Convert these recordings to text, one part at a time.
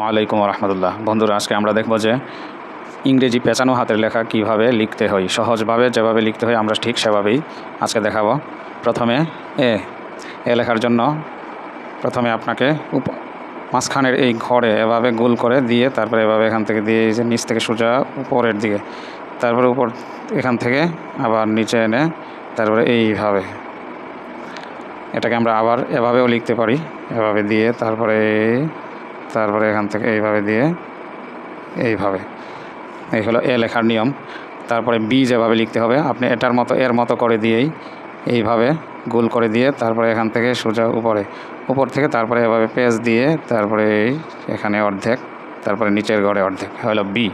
আলাইকুম রহমতুল্লাহ। বন্ধুরা, আজকে আমরা দেখব যে ইংরেজি পেঁচানো হাতের লেখা কীভাবে লিখতে হয়। সহজভাবে যেভাবে লিখতে হয়, আমরা ঠিক সেভাবেই আজকে দেখাবো। প্রথমে এ এ লেখার জন্য প্রথমে আপনাকে উপ, মাঝখানের এই ঘরে এভাবে গোল করে দিয়ে, তারপরে এভাবে এখান থেকে দিয়ে যে নিচ থেকে সোজা উপরের দিকে, তারপরে উপর, এখান থেকে আবার নিচে এনে, তারপরে এইভাবে। এটাকে আমরা আবার এভাবেও লিখতে পারি। এভাবে দিয়ে, তারপরে তারপরে এখান থেকে এইভাবে দিয়ে এইভাবে। এই হলো এ লেখার নিয়ম। তারপরে বি যেভাবে লিখতে হবে, আপনি এটার মতো, এর মতো করে দিয়েই এইভাবে গোল করে দিয়ে তারপরে এখান থেকে সোজা উপরে। উপর থেকে তারপরে এভাবে পেজ দিয়ে তারপরে এই এখানে অর্ধেক, তারপরে নিচের ঘরে অর্ধেক। হলো বি।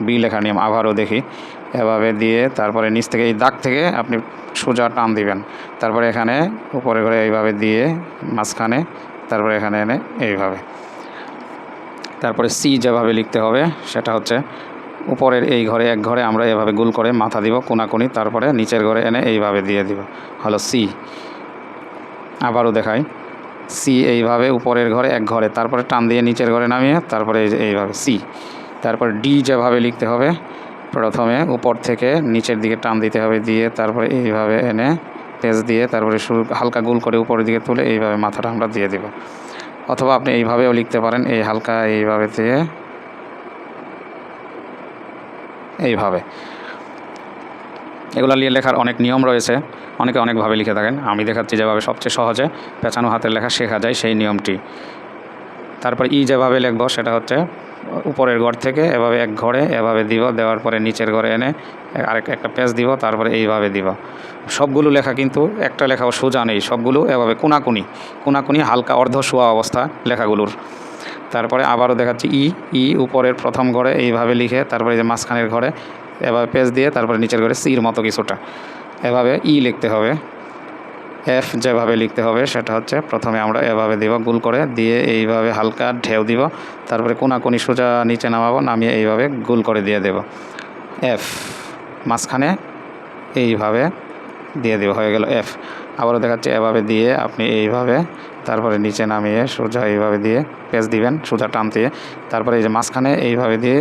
বি লেখার নিয়ম, আবারও দেখি। এভাবে দিয়ে তারপরে নিচ থেকে, এই দাগ থেকে আপনি সোজা টান দিবেন। তারপরে এখানে উপরে ঘরে এইভাবে দিয়ে মাঝখানে, তারপরে এখানে এনে এইভাবে। তারপরে সি যেভাবে লিখতে হবে, সেটা হচ্ছে উপরের এই ঘরে, এক ঘরে আমরা এভাবে গুল করে মাথা দিব, কোনাকুনি, তারপরে নিচের ঘরে এনে এইভাবে দিয়ে দিব। হলো সি। আবারও দেখাই। সি এইভাবে উপরের ঘরে, এক ঘরে, তারপরে টান দিয়ে নিচের ঘরে নামিয়ে তারপরে এই এইভাবে, সি। তারপরে ডি যেভাবে লিখতে হবে, প্রথমে উপর থেকে নিচের দিকে টান দিতে হবে, দিয়ে তারপরে এইভাবে এনে পেজ দিয়ে তারপরে শুরু, হালকা গোল করে উপরের দিকে তুলে এইভাবে মাথাটা আমরা দিয়ে দিব। অথবা আপনি এইভাবেও লিখতে পারেন, এই হালকা এইভাবে দিয়ে। এইভাবে। এগুলো নিয়ে লেখার অনেক নিয়ম রয়েছে, অনেকে অনেকভাবে লিখে থাকেন। আমি দেখাচ্ছি যেভাবে সবচেয়ে সহজে পেঁচানো হাতের লেখা শেখা যায় সেই নিয়মটি। তারপর ই যেভাবে লিখব সেটা হচ্ছে উপরের ঘর থেকে এভাবে এক ঘরে, এভাবে দিব, দেওয়ার পরে নিচের ঘরে এনে আরেক একটা পেজ দিব, তারপরে এইভাবে দিব। সবগুলো লেখা কিন্তু, একটা লেখাও সোজা নেই, সবগুলো এভাবে কোনাকুনি কোনাকুনি হালকা অর্ধ শোয়া অবস্থা লেখাগুলোর। তারপরে আবারও দেখাচ্ছি, ই ই উপরের প্রথম ঘরে এইভাবে লিখে, তারপরে যে মাঝখানের ঘরে এভাবে পেজ দিয়ে, তারপরে নিচের ঘরে সির মতো কিছুটা। এভাবে ই লিখতে হবে। এফ যেভাবে লিখতে হবে সেটা হচ্ছে প্রথমে আমরা এভাবে দিব গোল করে দিয়ে এইভাবে হালকা ঢেউ দিব, তারপরে কোনাকুনি সোজা নিচে নামাবো, নামিয়ে এইভাবে গোল করে দিয়ে দেব। এফ মাঝখানে এইভাবে দিয়ে দেবো, হয়ে গেল এফ আবারও দেখাচ্ছে, এভাবে দিয়ে আপনি এইভাবে, তারপরে নিচে নামিয়ে সোজা এইভাবে দিয়ে পেজ দিবেন, সোজা টান দিয়ে, তারপরে এই যে মাঝখানে এইভাবে দিয়ে,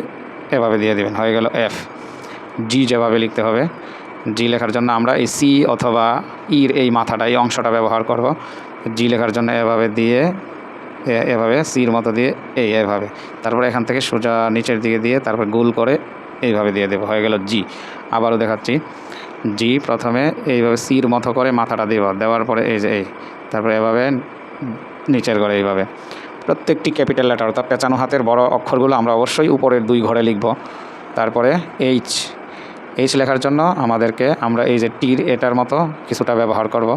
এভাবে দিয়ে দিবেন, হয়ে গেল এফ জি যেভাবে লিখতে হবে জি লেখার জন্য আমরা এই সি অথবা ইর এই মাথাটা, এই অংশটা ব্যবহার করব। জি লেখার জন্য এভাবে দিয়ে এভাবে সির মতো দিয়ে এই, এভাবে। তারপরে এখান থেকে সোজা নিচের দিকে দিয়ে তারপর গোল করে এইভাবে দিয়ে দেবো। হয়ে গেল জি। আবারও দেখাচ্ছি। জি প্রথমে এইভাবে সির মতো করে মাথাটা দেব। দেওয়ার পরে এই যে এই। তারপরে এভাবে নিচের ঘরে এইভাবে। প্রত্যেকটি ক্যাপিটাল লেটার অর্থাৎ পেঁচানো হাতের বড় অক্ষরগুলো আমরা অবশ্যই উপরের দুই ঘরে লিখব। তারপরে এইচ এইচ লেখার জন্য আমাদেরকে আমরা এই যে টির এটার মতো কিছুটা ব্যবহার করব।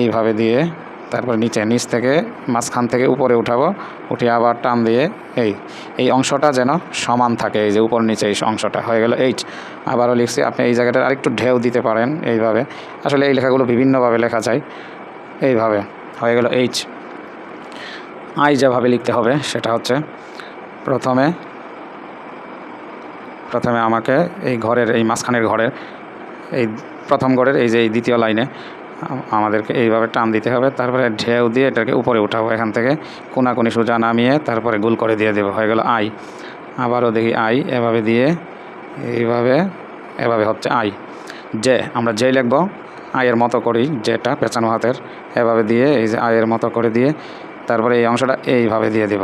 এইভাবে দিয়ে তারপর নিচে, নিচ থেকে মাঝখান থেকে উপরে উঠাবো। উঠিয়ে আবার টান দিয়ে এই এই অংশটা যেন সমান থাকে। এই যে উপর নিচে এই অংশটা হয়ে গেল এইচ। আবারও লিখছি, আপনি এই জায়গাটা আরেকটু ঢেউ দিতে পারেন এইভাবে। আসলে এই লেখাগুলো বিভিন্নভাবে লেখা যায়। এইভাবে হয়ে গেল এইচ। আই যেভাবে লিখতে হবে সেটা হচ্ছে প্রথমে প্রথমে আমাকে এই ঘরের, এই মাঝখানের ঘরের, এই প্রথম ঘরের, এই যে এই দ্বিতীয় লাইনে, আমাদেরকে এইভাবে টান দিতে হবে। তারপরে ঢেউ দিয়ে এটাকে উপরে উঠাবো এখান থেকে। কোনাকুনি সোজা নামিয়ে তারপরে গোল করে দিয়ে দেবো। হয়ে গেল আই। আবারও দেখি আই, এভাবে দিয়ে, এইভাবে, এভাবে হচ্ছে আই। যে আমরা যে লিখব। আয়ের মতো করি যেটা পেঁচানো হাতের, এভাবে দিয়ে, এই যে আয়ের মতো করে দিয়ে, তারপরে এই অংশটা এইভাবে দিয়ে দেব।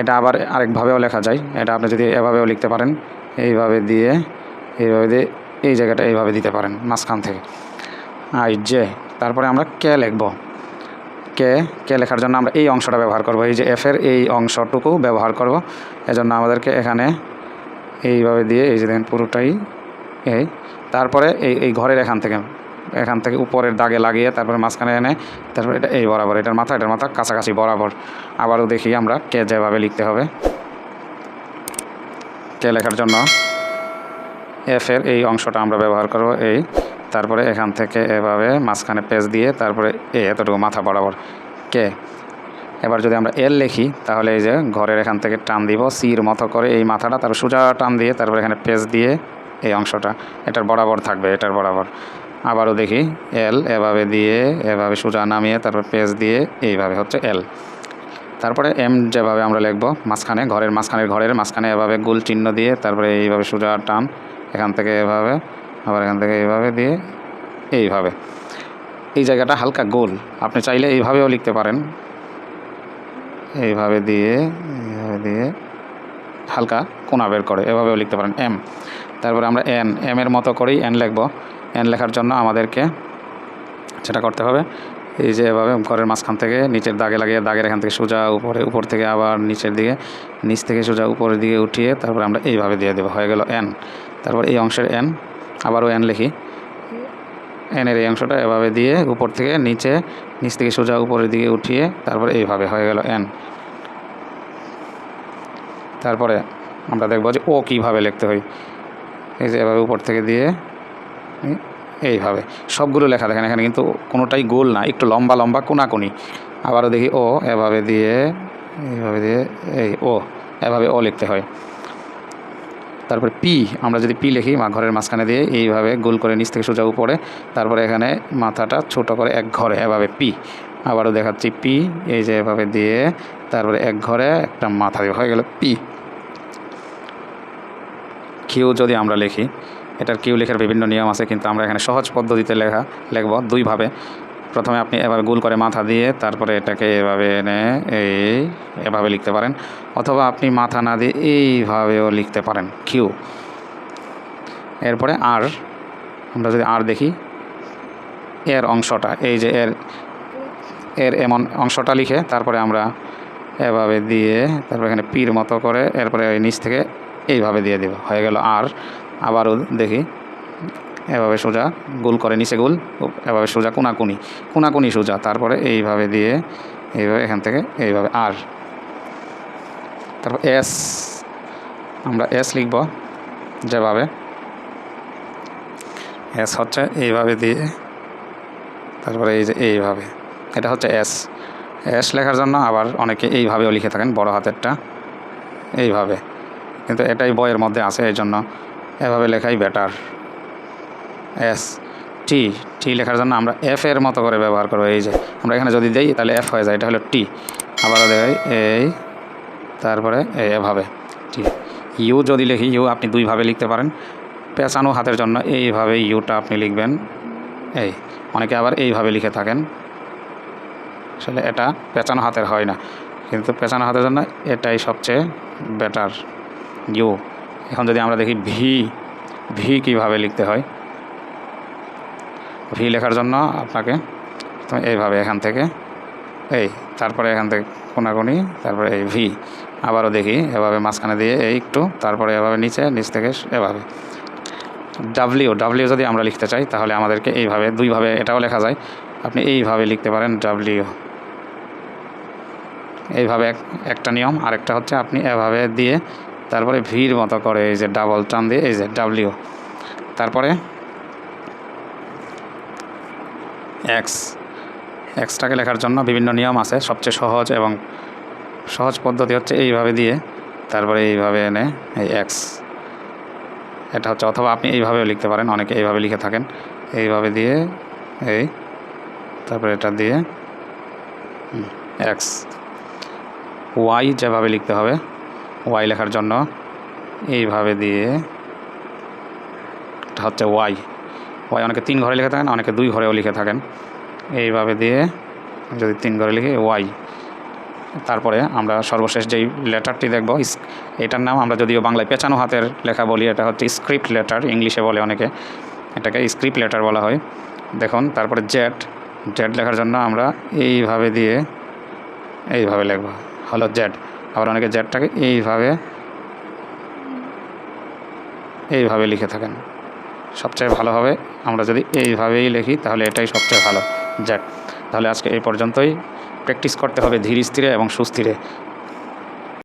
এটা আবার আরেকভাবেও লেখা যায়। এটা আপনি যদি এভাবেও লিখতে পারেন এইভাবে দিয়ে এইভাবে দিয়ে এই জায়গাটা এইভাবে দিতে পারেন মাঝখান থেকে। আই যে, তারপরে আমরা কে লিখব। কে কে লেখার জন্য আমরা এই অংশটা ব্যবহার করব। এই যে এফের এই অংশটুকু ব্যবহার করব। এজন্য আমাদেরকে এখানে এইভাবে দিয়ে এই যে দেখেন পুরোটাই এই। তারপরে এই এই ঘরের এখান থেকে এখান থেকে উপরের দাগে লাগিয়ে তারপরে মাঝখানে এনে তারপরে এটা এই বরাবর, এটার মাথা এটার মাথা কাছাকাছি বরাবর। আবারও দেখি আমরা কে যেভাবে লিখতে হবে। কে লেখার জন্য এফের এই অংশটা আমরা ব্যবহার করব এই। তারপরে এখান থেকে এভাবে মাঝখানে পেজ দিয়ে তারপরে এ, এতটুকু মাথা বরাবর। কে এবার যদি আমরা এল লিখি, তাহলে এই যে ঘরের এখান থেকে টান দিব সির মতো করে এই মাথাটা তারপর সোজা টান দিয়ে তারপরে এখানে পেজ দিয়ে এই অংশটা, এটার বরাবর থাকবে, এটার বরাবর। আবারও দেখি এল এভাবে দিয়ে, এভাবে সোজা নামিয়ে তারপর পেজ দিয়ে এইভাবে হচ্ছে এল তারপরে এম যেভাবে আমরা লিখব, মাঝখানে, ঘরের মাঝখানের ঘরের মাঝখানে এভাবে গোল চিহ্ন দিয়ে তারপরে এইভাবে সোজা টান, এখান থেকে এভাবে, আবার এখান থেকে এইভাবে দিয়ে এইভাবে। এই জায়গাটা হালকা গোল, আপনি চাইলে এইভাবেও লিখতে পারেন। এইভাবে দিয়ে এইভাবে দিয়ে হালকা কোনা বের করে, এভাবেও লিখতে পারেন, এম। তারপরে আমরা এন, এম এর মতো করেই এন লিখব। এন লেখার জন্য আমাদেরকে যেটা করতে হবে এই যে এভাবে ঘরের মাঝখান থেকে নিচের দাগে লাগিয়ে দাগের এখান থেকে সোজা উপরে, উপর থেকে আবার নিচের দিকে, নিচ থেকে সোজা উপরের দিকে উঠিয়ে তারপর আমরা এইভাবে দিয়ে দেবো। হয়ে গেল এন তারপর এই অংশের এন আবারও এন লিখি। এনের এই অংশটা এভাবে দিয়ে উপর থেকে নিচে, নিচ থেকে সোজা উপরের দিকে উঠিয়ে তারপর এইভাবে হয়ে গেল এন তারপরে আমরা দেখব যে ও কীভাবে লিখতে হয়। এই যে এভাবে উপর থেকে দিয়ে এইভাবে। সবগুলো লেখা দেখেন এখানে কিন্তু কোনোটাই গোল না, একটু লম্বা লম্বা কোনাকুনি। আবারও দেখি, ও এভাবে দিয়ে, এইভাবে দিয়ে, এই ও এভাবে ও লিখতে হয়। তারপরে পি, আমরা যদি পি লিখি, মা ঘরের মাঝখানে দিয়ে এইভাবে গোল করে নিচ থেকে সোজা উপরে, তারপরে এখানে মাথাটা ছোট করে এক ঘরে, এভাবে পি। আবারও দেখাচ্ছি পি, এই যে এভাবে দিয়ে, তারপরে এক ঘরে একটা মাথা দিয়ে, হয়ে গেল পি। কিউ যদি আমরা লিখি এটার কিউ লেখার বিভিন্ন নিয়ম আছে, কিন্তু আমরা এখানে সহজ পদ্ধতিতে লেখা, লিখব দুইভাবে। প্রথমে আপনি এভাবে গোল করে মাথা দিয়ে তারপরে এটাকে এভাবে এনে এই, এভাবে লিখতে পারেন, অথবা আপনি মাথা না দিয়ে এইভাবেও লিখতে পারেন, কিউ। এরপরে আর, আমরা যদি আর দেখি, এর অংশটা, এই যে এর এর এমন অংশটা লিখে তারপরে আমরা এভাবে দিয়ে, তারপরে এখানে পীর মতো করে, এরপরে ওই নিচ থেকে এইভাবে দিয়ে দেব, হয়ে গেল আর। আবারও দেখি। এভাবে সোজা গোল করে, নিচে গোল। এভাবে সোজা কোনাকুনি। কোনাকুনি সোজা। তারপরে এইভাবে দিয়ে এইভাবে এখান থেকে এইভাবে আর। তারপর এস। আমরা এস লিখব যেভাবে। এস হচ্ছে এইভাবে দিয়ে। তারপরে এই যে এইভাবে। এটা হচ্ছে এস। এস লেখার জন্য আবার অনেকে এইভাবেও লিখে থাকেন, বড় হাতেরটা। এইভাবে। কিন্তু এটাই বইয়ের মধ্যে আছে, এই জন্য এভাবে লেখাই বেটার এস টি টি লেখার জন্য আমরা এফ এর মতো করে ব্যবহার করব। এই যে, আমরা এখানে যদি দিই, তাহলে এফ হয়ে যায়। এটা হলো টি আবারও দেখাই, এই, তারপরে এভাবে টি ইউ যদি লিখি ইউ আপনি দুইভাবে লিখতে পারেন। পেঁচানো হাতের জন্য এইভাবে ইউটা আপনি লিখবেন। এই, অনেকে আবার এইভাবে লিখে থাকেন। আসলে এটা পেঁচানো হাতের হয় না। কিন্তু পেঁচানো হাতের জন্য এটাই সবচেয়ে বেটার ইউ এখন যদি আমরা দেখি ভি ভি কীভাবে লিখতে হয়? ভি লেখার জন্য আপনাকে এইভাবে এখান থেকে, এই তারপরে এখান থেকে কোনাকুনি, তারপরে এই ভি। আবারও দেখি, এভাবে মাঝখানে দিয়ে এই একটু, তারপরে এভাবে নিচে, নিচ থেকে এভাবে। ডাব্লিউ ডাব্লিউ যদি আমরা লিখতে চাই, তাহলে আমাদেরকে এইভাবে, দুইভাবে এটাও লেখা যায়। আপনি এইভাবে লিখতে পারেন ডাব্লিউ এইভাবে এক- একটা নিয়ম, আরেকটা হচ্ছে আপনি এভাবে দিয়ে তারপরে ভিড় মতো করে, এই যে ডাবল টান দিয়ে, এই যে ডাব্লিউ তারপরে এক্স এক্সটাকে লেখার জন্য বিভিন্ন নিয়ম আছে। সবচেয়ে সহজ এবং সহজ পদ্ধতি হচ্ছে এইভাবে দিয়ে, তারপরে এইভাবে এনে এই এক্স এটা হচ্ছে, অথবা আপনি এইভাবেও লিখতে পারেন, অনেকে এইভাবে লিখে থাকেন। এইভাবে দিয়ে এই, তারপরে এটা দিয়ে এক্স ওয়াই যেভাবে লিখতে হবে ওয়াই লেখার জন্য। এইভাবে দিয়ে। এটা হচ্ছে ওয়াই ওয়াই অনেকে তিন ঘরে লিখে থাকেন, অনেকে দুই ঘরেও লিখে থাকেন। এইভাবে দিয়ে যদি তিন ঘরে লিখে ওয়াই তারপরে আমরা সর্বশেষ যেই লেটারটি দেখব এটার নাম আমরা যদিও বাংলায় পেঁচানো হাতের লেখা বলি, এটা হচ্ছে স্ক্রিপ্ট লেটার ইংলিশে বলে অনেকে। এটাকে স্ক্রিপ্ট লেটার বলা হয়। দেখুন, তারপরে জেড জেড লেখার জন্য আমরা এইভাবে দিয়ে, এইভাবে লিখব। হলো জেড আবার অনেকে জেডটাকে এইভাবে এইভাবে লিখে থাকেন। সবচেয়ে ভালো হবে, আমরা যদি এইভাবেই লিখি, তাহলে এটাই সবচেয়ে ভালো জেড তাহলে আজকে এই পর্যন্তই। প্র্যাকটিস করতে হবে ধীর স্থিরে এবং সুস্থিরে।